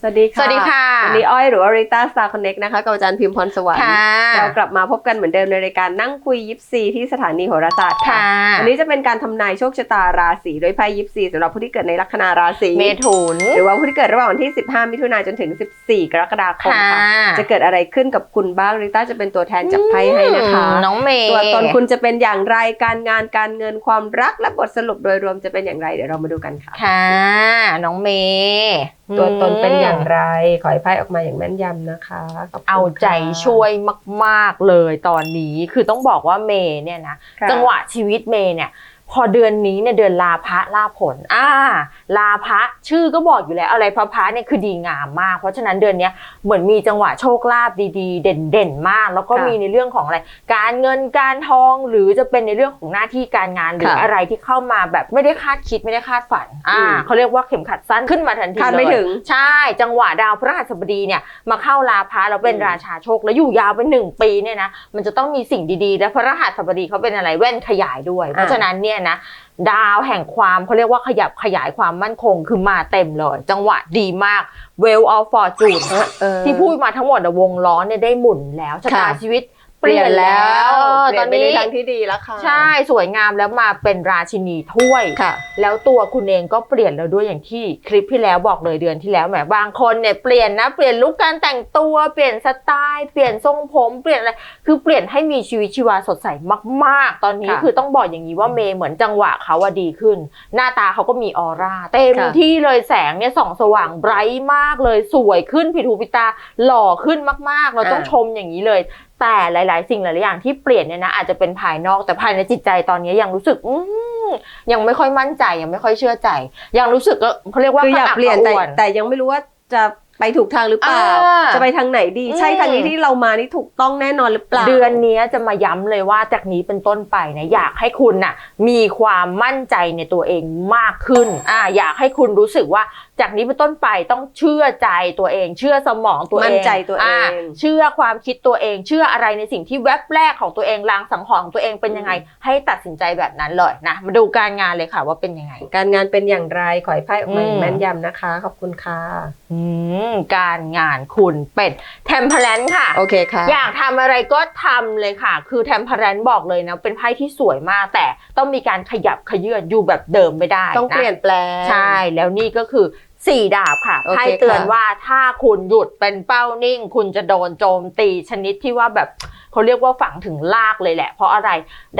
สวัสดีค่ะ สวัสดีค่ะ วันนี้อ้อยหรือว่าริต้าสตาร์คอนเน็กนะคะกับอาจารย์พิมพรสวรรค์ค่ะเรากลับมาพบกันเหมือนเดิมในรายการนั่งคุยยิปซีที่สถานีโหราศาสตร์ค่ะค่ะวันนี้จะเป็นการทำนายโชคชะตาราศีโดยไพ่ยิปซีสำหรับผู้ที่เกิดในลัคนาราศีเมถุน หรือว่าผู้ที่เกิดระหว่างวันที่ 15 มิถุนายนจนถึง 14 กรกฎาคมค่ะค่ะจะเกิดอะไรขึ้นกับคุณบ้างริต้าจะเป็นตัวแทนจับไพ่ให้นะคะอืมน้องเมย์ตัวตนคุณจะเป็นอย่างไรการงานการเงินความรักและบทสรุปโดยรวมจะเป็นอย่างไรเดี๋ยวเรามาดูกันค่ะ ค่ะ น้องเมย์ ตัวตนเป็นอย่างไร ขอให้ไพ่ออกมาอย่างแม่นยำนะคะขบคุณเอาใจค่ะช่วยมาก ๆเลยตอนนี้ คือต้องบอกว่าเมย์เนี่ยนะค่ะจังหวะชีวิตเมย์เนี่ย พอเดือนนี้เนี่ยเดือนลาพระลาผล อ่า ลาพระชื่อก็บอกอยู่แล้วอะไรพระพระเนี่ยคือดีงามมาก เพราะฉะนั้นเดือนเนี้ยเหมือนมีจังหวะโชคลาภดีๆ เด่นๆมาก แล้วก็ค่ะมีในเรื่องของอะไร การเงินการทองหรือจะเป็นในเรื่องของหน้าที่การงานหรือค่ะอะไรที่เข้ามาแบบไม่ได้คาดคิดไม่ได้คาดฝัน อ่าอืมเขาเรียกว่าเข็มขัดสั้นขึ้นมาทันทีคาดไม่เลยถึงใช่ จังหวะดาวพฤหัสบดีเนี่ยมาเข้าลาพระแล้วเป็นอืมราชาโชคแล้วอยู่ยาวเป็นหนึ่งปีเนี่ยนะมันจะต้องมีสิ่งดีๆ และพฤหัสบดีเขาเป็นอะไรแว่นขยายด้วย เพราะฉะนั้นเนี่ยนะดาวแห่งความเขาเรียกว่าขยับขยายความมั่นคงคือมาเต็มเลย จังหวะดีมาก well of fortune เออที่พูดมาทั้งหมดอะวงล้อเนี่ยได้หมุนแล้วชะตาค่ะชีวิตเปลี่ยนแล้วเปลี่ตยอนนไปในนี้ทางที่ดีแล้วค่ะ ใช่สวยงามแล้วมาเป็นราชินีถ้วยค่ะ แล้วตัวคุณเองก็เปลี่ยนแล้วด้วยอย่างที่คลิปที่แล้วบอกเลยเดือนที่แล้วแหมบางคนเนี่ยเปลี่ยนนะเปลี่ยนลุคการแต่งตัวเปลี่ยนสไตล์เปลี่ยนทรงผมเปลี่ยนอะไรคือเปลี่ยนให้มีชีวิตชีวาสดใสมาก ๆ ตอนนี้ค่ะคือต้องบอกอย่างนี้ว่าเมย์เหมือนจังหวะเขาว่าดีขึ้น หน้าตาเขาก็มีออร่าเต็มค่ะที่เลยแสงเนี่ยส่องสว่างไบรท์มากเลยสวยขึ้นผิดหูผิดตาหล่อขึ้นมากๆ เราต้องชมอย่างนี้เลย แต่หลาย ๆ สิ่งหลาย ๆ อย่างที่เปลี่ยนเนี่ยนะอาจจะเป็นภายนอกแต่ภายในจิตใจตอนนี้ยังรู้สึกอืมยังไม่ค่อยมั่นใจยังไม่ค่อยเชื่อใจ ยังรู้สึกก็เขาเรียกว่าคืออยากกระเปลี่ยนกแต่ระอ่วนแต่ยังไม่รู้ว่าจะ ไปถูกทางหรือเปล่า อ่า จะไปทางไหนดี ใช่อืมทางนี้ที่เรามานี่ถูกต้องแน่นอนหรือเปล่า เดือนนี้จะมาย้ำเลยว่าจากนี้เป็นต้นไปนะอยากให้คุณน่ะมีความมั่นใจในตัวเองมากขึ้นอ่าอยากให้คุณรู้สึกว่าจากนี้เป็นต้นไปต้องเชื่อใจตัวเอง เชื่อสมองตัวเองมั่นใจตัวเองาเชื่อความคิดตัวเอง เชื่ออะไรในสิ่งที่แวบแรกของตัวเองลางสังหรณ์ของตัวเองเป็นยังไง ให้ตัดสินใจแบบนั้นเลยนะมาดูการงานเลยค่ะว่าเป็นยังไง การงานเป็นอย่างไรขอให้ไพ่ออกมาอย่างอืมแม่นยำนะคะ ขอบคุณค่ะ อืมการงานคุณเป็นเทมเพลนค่ะ โอเคค่ะ อยากทำอะไรก็ทำเลยค่ะ คือแทมเพลนบอกเลยนะ เป็นไพ่ที่สวยมาก แต่ต้องมีการขยับขยื่นอยู่แบบเดิมไม่ได้ต้องนะเปลี่ยนแปลง ใช่ แล้วนี่ก็คือสี่ดาบค่ะโอเคไพ่เตือนค่ะว่าถ้าคุณหยุดเป็นเป้านิ่ง คุณจะโดนโจมตีชนิดที่ว่าแบบเขาเรียกว่าฝังถึงลากเลยแหละ เพราะอะไร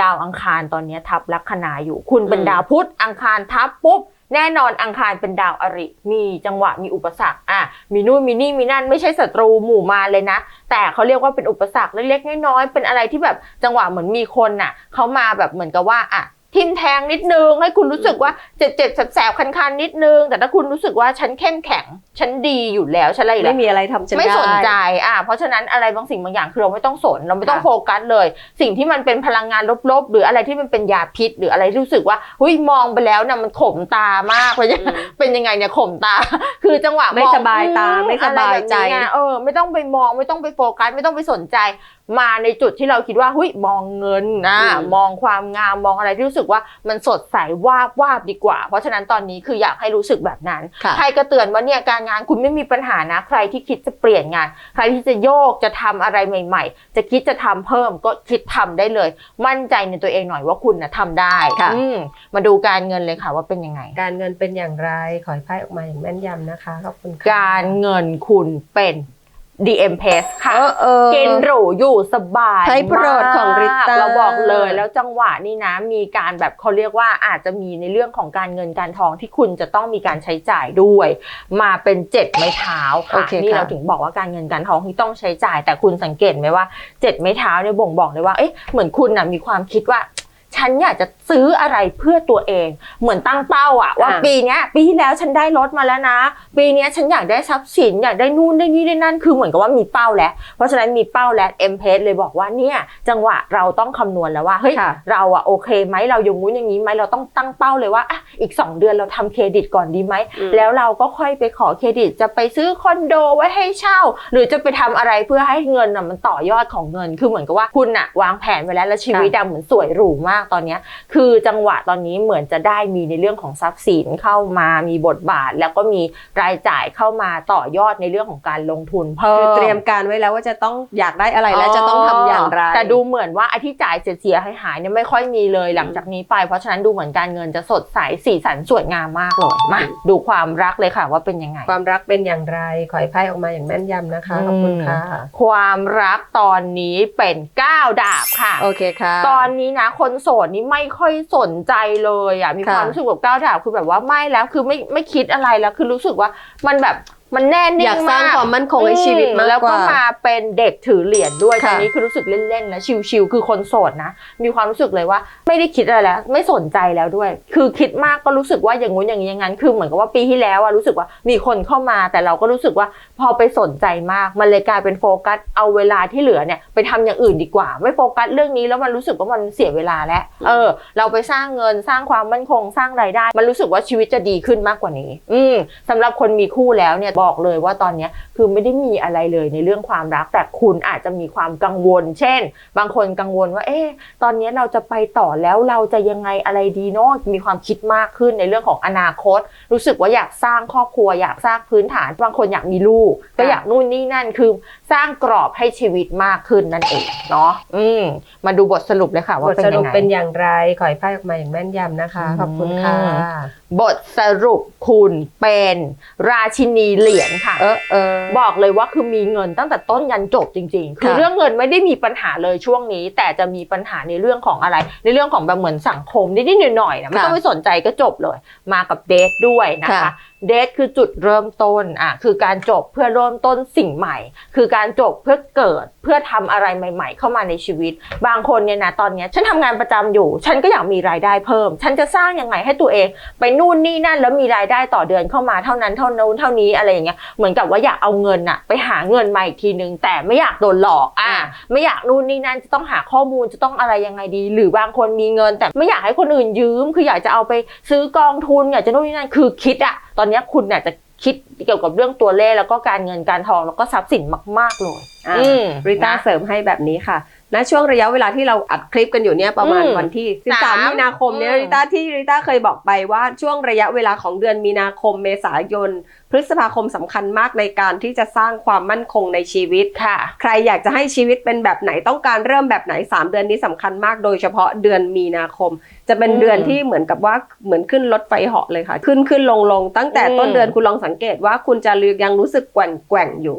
ดาวอังคารตอนนี้ทับลัคนาอยู่ คุณเป็นดาวพุธอังคารทับปุ๊บ แน่นอนอังคารเป็นดาวอริ มีจังหวะมีอุปสรรคอะมีนู่นมีนี่มีนั่นไม่ใช่ศัตรูหมู่มาเลยนะ แต่เขาเรียกว่าเป็นอุปสรรคเล็กๆน้อยๆเป็นอะไรที่แบบจังหวะเหมือนมีคนน่ะเขามาแบบเหมือนกับว่าอะ ทิมแทงนิดนึง ให้คุณรู้สึกว่าเจ็บๆแสบๆคันๆนิดนึง แต่ถ้าคุณรู้สึกว่าฉันเข้มแข็ง ฉันดีอยู่แล้วฉันอะไรอยู่แล้ไม่วมีอะไรทำฉันไม่ได้สนใจอะเพราะฉะนั้นอะไรบางสิ่งบางอย่างคือเราไม่ต้องสนเราไม่ต้องค่ะโฟกัสเลย สิ่งที่มันเป็นพลังงานลบๆ หรืออะไรที่มันเป็นยาพิษ หรืออะไรที่รู้สึกว่าเฮ้ยมองไปแล้วนะมันขมตามากเพราะอืมเป็นยังไงเนี่ยขมตา คือจังหวะไม่องสบายตาอืไม่สบายใจอะไรแบบนี้ไงเออ ไม่ต้องไปมองไม่ต้องไปโฟกัสไม่ต้องไปสนใจ มาในจุดที่เราคิดว่าเฮ้ยมองเงินนะอืมมองความงามมองอะไรที่รู้สึกว่ามันสดใสวาบวาบดีกว่า เพราะฉะนั้นตอนนี้คืออยากให้รู้สึกแบบนั้นค่ะใครก็เตือนว่าเนี่ยการงานคุณไม่มีปัญหานะ ใครที่คิดจะเปลี่ยนงาน ใครที่จะโยกจะทำอะไรใหม่ ๆ จะคิดจะทำเพิ่มก็คิดทำได้เลย มั่นใจในตัวเองหน่อยว่าคุณนะทำได้ค่ะอืมมาดูการเงินเลยค่ะว่าเป็นยังไง การเงินเป็นอย่างไรขอให้ไพ่ออกมาอย่างแม่นยำนะคะขอบคุณค่ะการเงินคุณเป็น DM p a s ค่ะเออเออ กินหรูอยู่สบายไพ่โปรดของริต้า เราบอกเลยแล้วจังหวะนี้นะ มีการแบบเขาเรียกว่าอาจจะมีในเรื่องของการเงินการทองที่คุณจะต้องมีการใช้จ่ายด้วย มาเป็นเจ็ดไม้เท้าโอค่ะเคนี่ค่ะ เราถึงบอกว่าการเงินการทองที่ต้องใช้จ่าย แต่คุณสังเกตไหมว่าเจ็ดไม้เท้าเนี่ยบ่งบอกเลยว่าเอ๊ะเหมือนคุณน่ะมีความคิดว่า ฉันอยากจะ ซื้ออะไรเพื่อตัวเอง เหมือนตั้งเป้าอะว่าอ่า ปีเนี้ยปีที่แล้วฉันได้รถมาแล้วนะ ปีเนี้ยฉันอยากได้ทรัพย์สินอยากได้นู่นได้นี่ได้นั่นคือเหมือนกับว่ามีเป้าแล้ว เพราะฉะนั้นมีเป้าและเอ็มเพสเลยบอกว่าเนี่ยจังหวะเราต้องคำนวณแล้วว่าเฮ้ยค่ะ เราอะโอเคไหมเราอย่างงู้นอย่างนี้ไหมเราต้องตั้งเป้าเลยว่าอะอีก 2 เดือนเราทำเครดิตก่อนดีไหม อืม แล้วเราก็ค่อยไปขอเครดิตจะไปซื้อคอนโดไว้ให้เช่า หรือจะไปทำอะไรเพื่อให้เงินน่ะมันต่อยอดของเงิน คือเหมือนกับว่าคุณน่ะวางแผนไว้แล้วแล้วชีวิตอะเหมือนสวยหรูมากตอนเนี้ยคือจังหวะตอนนี้เหมือนจะได้มีในเรื่องของทรัพย์สินเข้ามามีบทบาท แล้วก็มีรายจ่ายเข้ามาต่อยอดในเรื่องของการลงทุนเพิ่มคือเตรียมการไว้แล้วว่าจะต้องอยากได้อะไรและจะต้องทำอย่างไร แต่ดูเหมือนว่าไอ้ที่จ่ายเสียหายหายๆเนี่ยไม่ค่อยมีเลยหลังจากนี้ไป เพราะฉะนั้นดูเหมือนการเงินจะสดใสสีสันสวยงามมากเลยมาดูความรักเลยค่ะว่าเป็นยังไง ความรักเป็นอย่างไรขอให้ไพ่ออกมาอย่างแม่นยำนะคะขอบคุณค่ะความรักตอนนี้เป็นก้าวดาบค่ะโอเคค่ะ ตอนนี้นะคนโสดนี่ไม่ค่อยสนใจเลยอะมีค่ะความรู้สึกแบบก้าวดาบคือแบบว่าไม่แล้วคือไม่ไม่คิดอะไรแล้วคือรู้สึกว่ามันแบบ มันแน่นิ่งอยากสร้างมากความมั่นคงให้ชีวิตมากแล้วกก็ว่ามาเป็นเด็กถือเหรียญด้วยตค่ะอนนี้คือรู้สึกเล่นๆแล้วชิลๆคือคนโสดนะ มีความรู้สึกเลยว่า ไม่ได้คิดอะไรแล้ว ไม่สนใจแล้วด้วย คือคิดมากก็รู้สึกว่าอย่างงู้นอย่างนี้อย่างนั้นคือเหมือนกับว่าปีที่แล้วอะรู้สึกว่ามีคนเข้ามา แต่เราก็รู้สึกว่าพอไปสนใจมากมันเลยกลายเป็นโฟกัสเอาเวลาที่เหลือเนี่ยไปทำอย่างอื่นดีกว่า ไม่โฟกัสเรื่องนี้แล้วมันรู้สึกว่ามันเสียเวลาแล้วเออ เราไปสร้างเงินสร้างความมั่นคงสร้างรายได้ มันรู้สึกว่าชีวิตจะดีขึ้นมากกว่านี้ อืมสำหรับคนมีคู่แล้วเนี่ยบอกเลยว่าตอนเนี้ยคือไม่ได้มีอะไรเลยในเรื่องความรัก แต่คุณอาจจะมีความกังวล เช่น บางคนกังวลว่า เอ๊ะตอนนี้เราจะไปต่อแล้วเราจะยังไงอะไรดีเนาะมีความคิดมากขึ้นในเรื่องของอนาคต รู้สึกว่าอยากสร้างครอบครัว อยากสร้างพื้นฐานบางคนอยากมีลูกก็อยากนู่นนี่นั่นคือสร้างกรอบให้ชีวิตมากขึ้นนั่นเองเนาะอืมมาดูบทสรุปเลยค่ะบว่าทเป็นสยัรุปงไงเป็นอย่างไรขอให้ไพ่ออกมาอย่างแม่นยำนะคะ ขอบคุณค่ะอืมบทสรุปคุณเป็นราชินีเหรียญค่ะ เออเออบอกเลยว่าคือมีเงินตั้งแต่ต้นยันจบจริง ๆ คือค่ะเรื่องเงินไม่ได้มีปัญหาเลยช่วงนี้ แต่จะมีปัญหาในเรื่องของอะไร ในเรื่องของแบบเหมือนสังคมนิดๆหน่อยๆนะไม่ต้องไปสนใจก็จบเลย มากับเดทด้วยนะคะค่ะ เดทคือจุดเริ่มต้นอะคือการจบเพื่อเริ่มต้นสิ่งใหม่ คือการจบเพื่อเกิดเพื่อทำอะไรใหม่ ๆ เข้ามาในชีวิต บางคนเนี่ยนะตอนเนี้ยฉันทำงานประจำอยู่ ฉันก็อยากมีรายได้เพิ่ม ฉันจะสร้างยังไงให้ตัวเอง ไปนู่นนี่นั่นแล้วมีรายได้ต่อเดือนเข้ามาเท่านั้นเท่านู้นเท่านี้อะไรอย่างเงี้ยเหมือนกับว่าอยากเอาเงินอะไปหาเงินมาอีกทีนึง แต่ไม่อยากโดนหลอกอะไม่อยากนู่นนี่นั่นจะต้องหาข้อมูลจะต้องอะไรยังไงดี หรือบางคนมีเงิน แต่ไม่อยากให้คนอื่นยืม คืออยากจะเอาไปซื้อกองทุนอยากจะนู่นนี่นั่นคือคิดอะ ตอนเนี้ยคุณเนี่ยจะคิดเกี่ยวกับเรื่องตัวเลขแล้วก็การเงินการทองแล้วก็ทรัพย์สินมาก ๆ เลยอะอืมริต้านะเสริมให้แบบนี้ค่ะ ณช่วงระยะเวลาที่เราอัดคลิปกันอยู่เนี่ยประมาณอืมวันที่สาม13มีนาคมเนี่ยอืม ริต้าที่ริต้าเคยบอกไปว่าช่วงระยะเวลาของเดือนมีนาคมเมษายน พฤษภาคมสำคัญมากในการที่จะสร้างความมั่นคงในชีวิต ค่ะ ใครอยากจะให้ชีวิตเป็นแบบไหนต้องการเริ่มแบบไหน 3 เดือนนี้สำคัญมากโดยเฉพาะเดือนมีนาคม จะเป็นอืมเดือนที่เหมือนกับว่าเหมือนขึ้นรถไฟเหาะเลยค่ะ ขึ้นขึ้นลงลงตั้งแต่ต้นอืมเดือนคุณลองสังเกตว่าคุณจะยังรู้สึกแกว่งแกว่งอยู่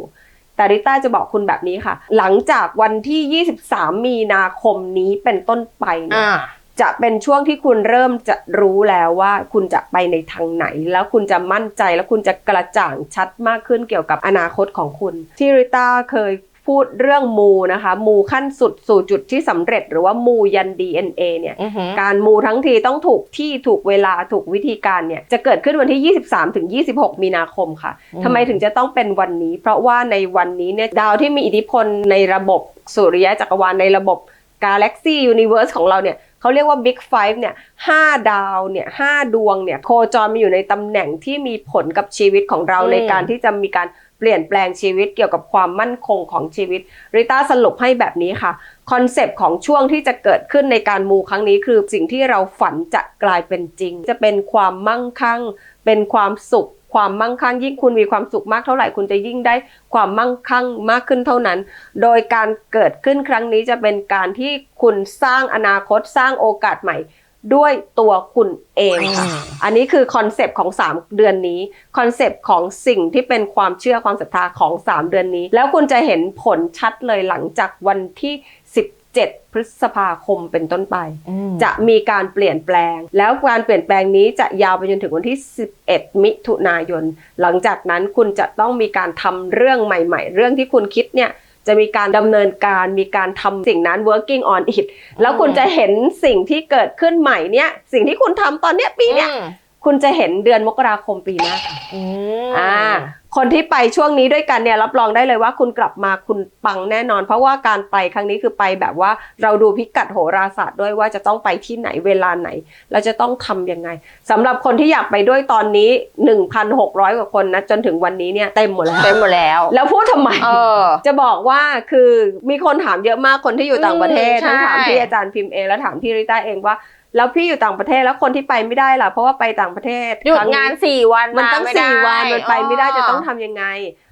แต่ริต้าจะบอกคุณแบบนี้ค่ะ หลังจากวันที่ 23 มีนาคมนี้เป็นต้นไปเนี่ยอ่าจะเป็นช่วงที่คุณเริ่มจะรู้แล้วว่าคุณจะไปในทางไหน แล้วคุณจะมั่นใจแล้วคุณจะกระจ่างชัดมากขึ้นเกี่ยวกับอนาคตของคุณ ที่ริต้าเคย พูดเรื่องมูนะคะ มูขั้นสุดสู่จุดที่สำเร็จ หรือว่ามูยัน DNA เนี่ยอือหือการมูทั้งทีต้องถูกที่ถูกเวลาถูกวิธีการเนี่ยจะเกิดขึ้นวันที่ 23ถึง26 มีนาคมค่ะอืมทำไมถึงจะต้องเป็นวันนี้ เพราะว่าในวันนี้เนี่ยดาวที่มีอิทธิพลในระบบสุริยะจักรวาลในระบบ Galaxy Universe ของเราเนี่ยเขาเรียกว่า Big Five เนี่ยห้าดาวเนี่ยห้าดวงเนี่ยโคจรมาอยู่ในตำแหน่งที่มีผลกับชีวิตของเราอืมในการที่จะมีการ เปลี่ยนแปลงชีวิตเกี่ยวกับความมั่นคงของชีวิตริต้าสรุปให้แบบนี้ค่ะคอนเซปต์ของช่วงที่จะเกิดขึ้นในการมูครั้งนี้คือสิ่งที่เราฝันจะกลายเป็นจริง จะเป็นความมั่งคั่ง เป็นความสุข ความมั่งคั่ง ยิ่งคุณมีความสุขมากเท่าไหร่คุณจะยิ่งได้ความมั่งคั่งมากขึ้นเท่านั้น โดยการเกิดขึ้นครั้งนี้จะเป็นการที่คุณสร้างอนาคตสร้างโอกาสใหม่ ด้วยตัวคุณเองค่ะอืมอันนี้คือคอนเซปต์ของ 3 เดือนนี้ คอนเซปต์ของสิ่งที่เป็นความเชื่อความศรัทธาของ 3 เดือนนี้ แล้วคุณจะเห็นผลชัดเลยหลังจากวันที่ 17 พฤษภาคมเป็นต้นไปอืมจะมีการเปลี่ยนแปลง แล้วการเปลี่ยนแปลงนี้จะยาวไปจนถึงวันที่ 11 มิถุนายน หลังจากนั้นคุณจะต้องมีการทำเรื่องใหม่ ๆ เรื่องที่คุณคิดเนี่ย จะมีการดำเนินการมีการทำสิ่งนั้น working on it แล้วคุณจะเห็นสิ่งที่เกิดขึ้นใหม่เนี่ย สิ่งที่คุณทำตอนเนี้ยปีเนี้ยอืม คคุณจะเห็นเดือนมกราคมปีหน้าค่ะอืมอ่า คนที่ไปช่วงนี้ด้วยกันเนี่ยรับรองได้เลยว่าคุณกลับมาคุณปังแน่นอน เพราะว่าการไปครั้งนี้คือไปแบบว่าเราดูพิกัดโหราศาสตร์ด้วยว่าจะต้องไปที่ไหนเวลาไหน เราจะต้องทำยังไงสำหรับคนที่อยากไปด้วยตอนนี้ 1,600 กว่าคนนะจนถึงวันนี้เนี่ยเต็มหมดแล้ว เต็มหมดแล้ว แล้วพูดทำไม เออ จะบอกว่าคือมีคนถามเยอะมากคนที่อยู่ต่างประเทศอืมทั้งถามใช่พี่อาจารย์พิมพ์เองแล้วถามพี่ริต้าเองว่าแล้วพี่อยู่ต่างประเทศแล้วคนที่ไปไม่ได้ล่ะ เพราะว่าไปต่างประเทศหยุดครั้งานสี่วันมันต้องไได้สี่วันมันไปไม่ได้จะต้องทำยังไง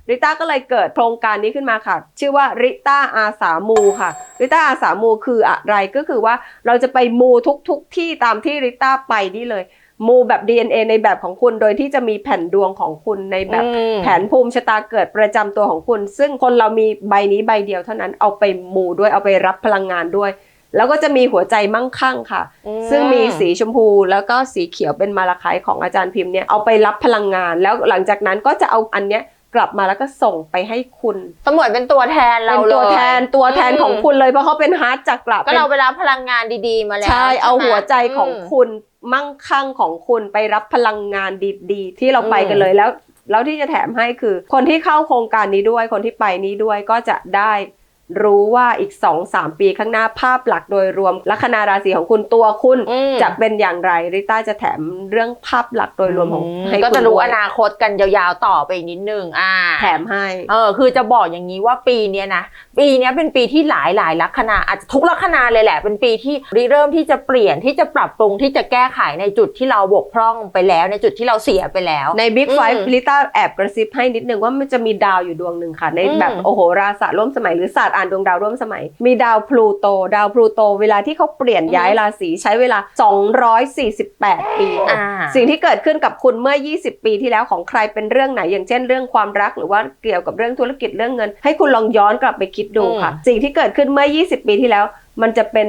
ริต้าก็เลยเกิดโครงการนี้ขึ้นมาค่ะ ชื่อว่าริต้าอาสามูค่ะ ริต้าอาสามูคืออะไรก็คือว่าเราจะไปมูทุกทุกๆที่ตามที่ริต้าไปนี่เลย มูแบบ DNA ในแบบของคุณ โดยที่จะมีแผ่นดวงของคุณในแบบอืม แผนภูมิชะตาเกิดประจำตัวของคุณ ซึ่งคนเรามีใบนี้ใบเดียวเท่านั้นเอาไปมูด้วยเอาไปรับพลังงานด้วย แล้วก็จะมีหัวใจมั่งคั่งค่ะอืมซึ่งมีสีชมพูแล้วก็สีเขียวเป็นมาลาไคต์ของอาจารย์พิมพ์เนี่ยเอาไปรับพลังงาน แล้วหลังจากนั้นก็จะเอาอันเนี้ยกลับมาแล้วก็ส่งไปให้คุณเสมือนเป็นตัวแทนเราเป็นตัวเลยแทนตัวแทนของคุณเลยเพราะเขาเป็นฮาร์ดจักระก็เราไปรับพลังงานดีๆ มาแล้วใช่เอาไมหัวใจของมคุณมั่งคั่งของคุณไปรับพลังงานดีๆ ที่เราไปกันเลยแล้ว แล้วที่จะแถมให้คือ คนที่เข้าโครงการนี้ด้วยคนที่ไปนี้ด้วยก็จะได้ รู้ว่าอีก2-3ปีข้างหน้าภาพหลักโดยรวมลัคนาราศีของคุณตัวคุณอืมจะเป็นอย่างไรริต้าจะแถมเรื่องภาพหลักโดยรวมของอืมให้ก็คุณจะรู้ด้วยอนาคตกันยาวๆต่อไปอีกนิดนึงอ่าแถมให้เออคือจะบอกอย่างนี้ว่าปีเนี้ยนะปีเนี้ยเป็นปีที่หลายหลายๆลัคนาอาจจะทุกลัคนาเลยแหละ เป็นปีที่ริเริ่มที่จะเปลี่ยนที่จะปรับปรุงที่จะแก้ไขในจุดที่เราบกพร่องไปแล้ว ในจุดที่เราเสียไปแล้วใน Big อืม Five ลิต้าแอบกระซิบให้นิดนึงว่ามันจะมีดาวอยู่ดวงหนึ่งค่ะ ในอืมแบบโอโหราศาสตร์ร่วมสมัยหรือศาสตร์อ่านดวงดาวร่วมสมัย มีดาวพลูโต ดาวพลูโต เวลาที่เขาเปลี่ยนอืมย้ายราศีใช้เวลา 248 ปีอ่าสิ่งที่เกิดขึ้นกับคุณเมื่อ 20 ปีที่แล้วของใครเป็นเรื่องไหน อย่างเช่นเรื่องความรักหรือว่าเกี่ยวกับเรื่องธุรกิจเรื่องเงิน ให้คุณลองย้อนกลับไปคิดดูค่ะ สิ่งที่เกิดขึ้นเมื่อ 20 ปีที่แล้ว มันจะเป็น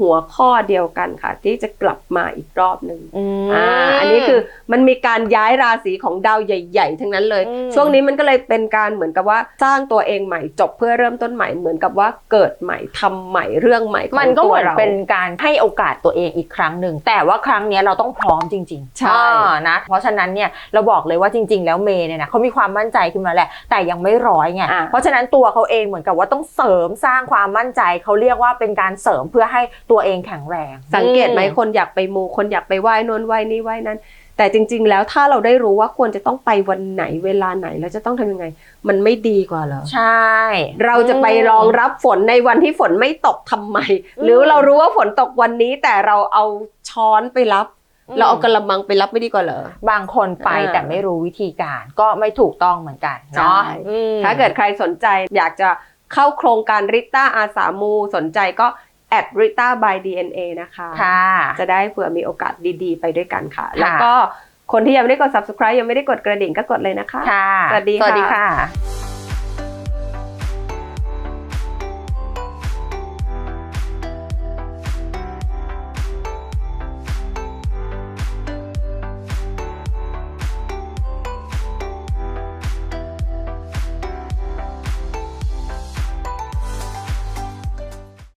หัวข้อเดียวกันค่ะ ที่จะกลับมาอีกรอบหนึ่งมอ่าอันนี้คือมันมีการย้ายราศีของดาวใหญ่ ๆ ทั้งนั้นเลยอืมช่วงนี้มันก็เลยเป็นการเหมือนกับว่าสร้างตัวเองใหม่จบเพื่อเริ่มต้นใหม่เหมือนกับว่าเกิดใหม่ทำใหม่เรื่องใหม่ของมันก็ตัเหวมือนเราเป็นการให้โอกาสตัวเองอีกครั้งหนึ่งแต่ว่าครั้งเนี้ยเราต้องพร้อมจริง ๆ ใช่อ่านะเพราะฉะนั้นเนี่ยเราบอกเลยว่าจริง ๆ แล้วเมย์เนี่ยนะเขามีความมั่นใจขึ้นมาแหละ แต่ยังไม่ร้อยไงอะเพราะฉะนั้นตัวเขาเองเหมือนกับว่าต้องเสริมสร้างความมั่นใจเขาเรียกว่าเป็นการเสริมเพื่อให้ตัวเองแข็งแรง สังเกตไหมอืคนอยากไปมูคนอยากไปไหว้นวนไหว้นี่ไหว้นั้น แต่จริง ๆ แล้วถ้าเราได้รู้ว่าควรจะต้องไปวันไหนเวลาไหนแล้วจะต้องทำยังไง มันไม่ดีกว่าเหรอใช่ เราจะไปรองรับฝนในวันที่ฝนไม่ตกทำไม หรือเรารู้ว่าฝนตกวันนี้แต่เราเอาช้อนไปรับเราเอากระมังไปรับไม่ดีกว่าเหรอ บางคนไปอ่าแต่ไม่รู้วิธีการก็ไม่ถูกต้องเหมือนกันเนาะใช่อืมถ้าเกิดใครสนใจอยากจะเข้าโครงการริต้าอาสามูสนใจก็ แอดริต้า by DNA นะคะค่ะจะได้เผื่อมีโอกาสดีๆ ไปด้วยกันค่ะค่ะ แล้วก็คนที่ยังไม่ได้กด subscribe ยังไม่ได้กดกระดิ่งก็กดเลยนะคะ ค่ะ สวัสดีสวัสดีค่ะค่ะ